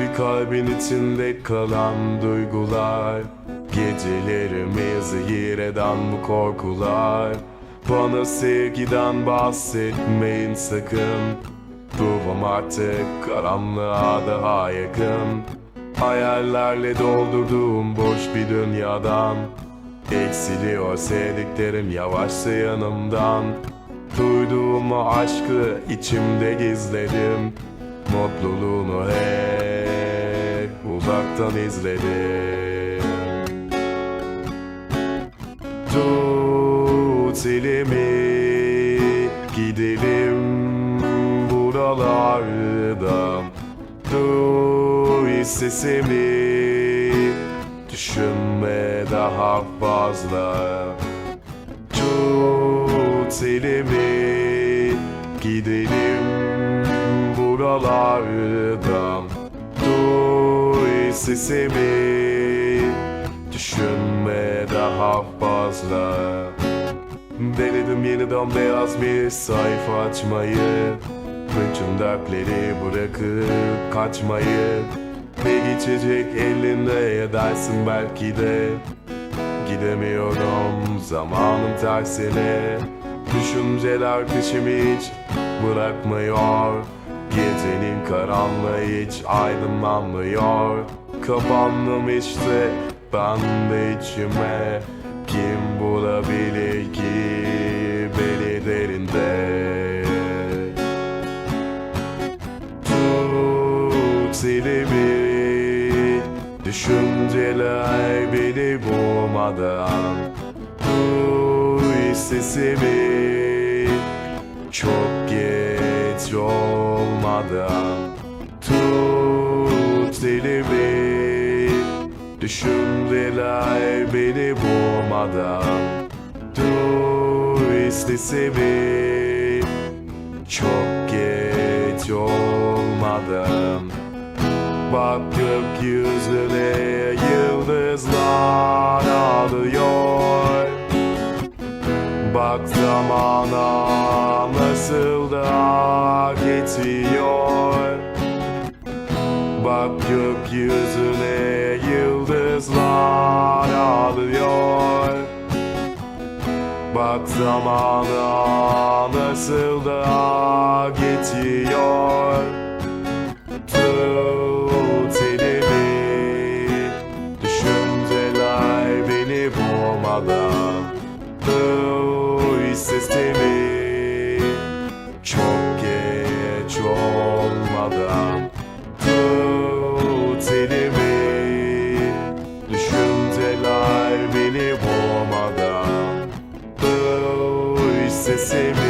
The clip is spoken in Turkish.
bir kalbin içinde kalan duygular Gecelerimi zehir eden bu korkular. Bana sevgiden bahsetmeyin sakın Ruhum artık karanlığa daha yakın. Hayallerle doldurduğum boş bir dünyadan Eksiliyor sevdiklerim yavaşça yanımdan. Duyduğum aşkı içimde gizledim Mutluluğunu hep uzaktan izledim. Tut elimi gidelim buralardan Duy sesimi düşünme daha fazla. Tut elimi gidelim buralardan Duy sesimi düşünme daha fazla. Denedim yeniden beyaz bir sayfa açmayı Bütün dertleri bırakıp kaçmayı. Ne geçecek elinde edersin belki de. Gidemiyorum zamanın tersine. Düşünceler peşimi hiç bırakmıyor. Gecenin karanlığı hiç aydınlanmıyor Kapandım işte ben de içime Kim bulabilir ki beni derinde? Tut elimi Düşünceler beni boğmadan Duy sesimi Çok geç olmadan. Tut elimi Düşünceler beni boğmadan. Duy sesimi Çok geç olmadan. Bak gökyüzüne yıldızlar ağlıyor Bak zamana nasıl da geçiyor. Bak gökyüzüne yıldızlar ağlıyor. Bak zamana nasıl da geçiyor. Tut elimi boğmadan. Duy sesimi você se